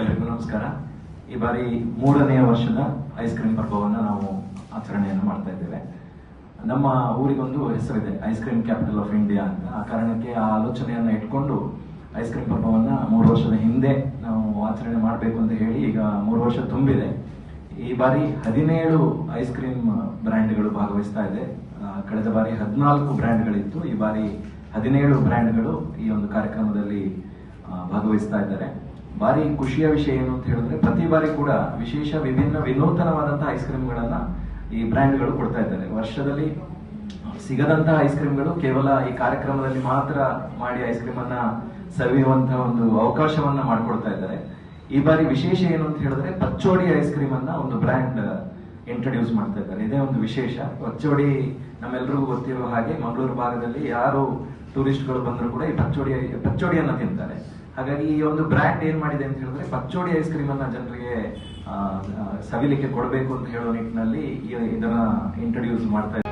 ಎಲ್ರಿಗೂ ನಮಸ್ಕಾರ. ಈ ಬಾರಿ ಮೂರನೆಯ ವರ್ಷದ ಐಸ್ ಕ್ರೀಮ್ ಪರ್ವವನ್ನು ನಾವು ಆಚರಣೆಯನ್ನು ಮಾಡ್ತಾ ಇದ್ದೇವೆ. ನಮ್ಮ ಊರಿಗೊಂದು ಹೆಸರಿದೆ ice cream capital of India ಅಂತ. ಆ ಕಾರಣಕ್ಕೆ ಆ ಆಲೋಚನೆಯನ್ನು ಇಟ್ಕೊಂಡು ಐಸ್ ಕ್ರೀಮ್ ಪರ್ವವನ್ನು ಮೂರು ವರ್ಷದ ಹಿಂದೆ ನಾವು ಆಚರಣೆ ಮಾಡಬೇಕು ಅಂತ ಹೇಳಿ ಈಗ ಮೂರು ವರ್ಷ ತುಂಬಿದೆ. ಈ ಬಾರಿ ಹದಿನೇಳು ಐಸ್ ಕ್ರೀಮ್ ಬ್ರ್ಯಾಂಡ್ಗಳು ಭಾಗವಹಿಸ್ತಾ ಇದೆ. ಕಳೆದ ಬಾರಿ ಹದಿನಾಲ್ಕು ಬ್ರ್ಯಾಂಡ್ಗಳಿತ್ತು. ಈ ಬಾರಿ ಹದಿನೇಳು ಬ್ರ್ಯಾಂಡ್ಗಳು ಈ ಒಂದು ಕಾರ್ಯಕ್ರಮದಲ್ಲಿ ಭಾಗವಹಿಸ್ತಾ ಇದ್ದಾರೆ. ಬಾರಿ ಖುಷಿಯ ವಿಷಯ ಏನು ಅಂತ ಹೇಳಿದ್ರೆ, ಪ್ರತಿ ಬಾರಿ ಕೂಡ ವಿಶೇಷ ವಿಭಿನ್ನ ವಿನೂತನವಾದಂತಹ ಐಸ್ ಕ್ರೀಮ್ಗಳನ್ನ ಈ ಬ್ರ್ಯಾಂಡ್ಗಳು ಕೊಡ್ತಾ ಇದ್ದಾರೆ. ವರ್ಷದಲ್ಲಿ ಸಿಗದಂತಹ ಐಸ್ ಕ್ರೀಮ್ಗಳು ಕೇವಲ ಈ ಕಾರ್ಯಕ್ರಮದಲ್ಲಿ ಮಾತ್ರ ಮಾಡಿ ಐಸ್ ಕ್ರೀಮ್ ಅನ್ನ ಸವಿಯುವಂತಹ ಒಂದು ಅವಕಾಶವನ್ನ ಮಾಡಿಕೊಡ್ತಾ ಇದ್ದಾರೆ. ಈ ಬಾರಿ ವಿಶೇಷ ಏನು ಅಂತ ಹೇಳಿದ್ರೆ, ಪಚ್ಚೋಡಿ ಐಸ್ ಕ್ರೀಮ್ ಅನ್ನ ಒಂದು ಬ್ರ್ಯಾಂಡ್ ಇಂಟ್ರೊಡ್ಯೂಸ್ ಮಾಡ್ತಾ ಇದ್ದಾರೆ. ಇದೇ ಒಂದು ವಿಶೇಷ. ಪಚ್ಚೋಡಿ ನಮ್ಮೆಲ್ಲರಿಗೂ ಗೊತ್ತಿರುವ ಹಾಗೆ, ಮಂಗಳೂರು ಭಾಗದಲ್ಲಿ ಯಾರು ಟೂರಿಸ್ಟ್ಗಳು ಬಂದರೂ ಕೂಡ ಈ ಪಚ್ಚೋಡಿ, ಪಚ್ಚೋಡಿಯನ್ನ ತಿಂತಾರೆ. ಹಾಗಾಗಿ ಈ ಒಂದು ಬ್ರ್ಯಾಂಡ್ ಏನ್ ಮಾಡಿದೆ ಅಂತ ಹೇಳಿದ್ರೆ ಪಚ್ಚೋಡಿ ಐಸ್ ಕ್ರೀಮ್ ಅನ್ನ ಜನರಿಗೆ ಸವಿಲಿಕ್ಕೆ ಕೊಡಬೇಕು ಅಂತ ಹೇಳೋ ನಿಟ್ಟಿನಲ್ಲಿ ಇದನ್ನ ಇಂಟ್ರೊಡ್ಯೂಸ್ ಮಾಡ್ತಾ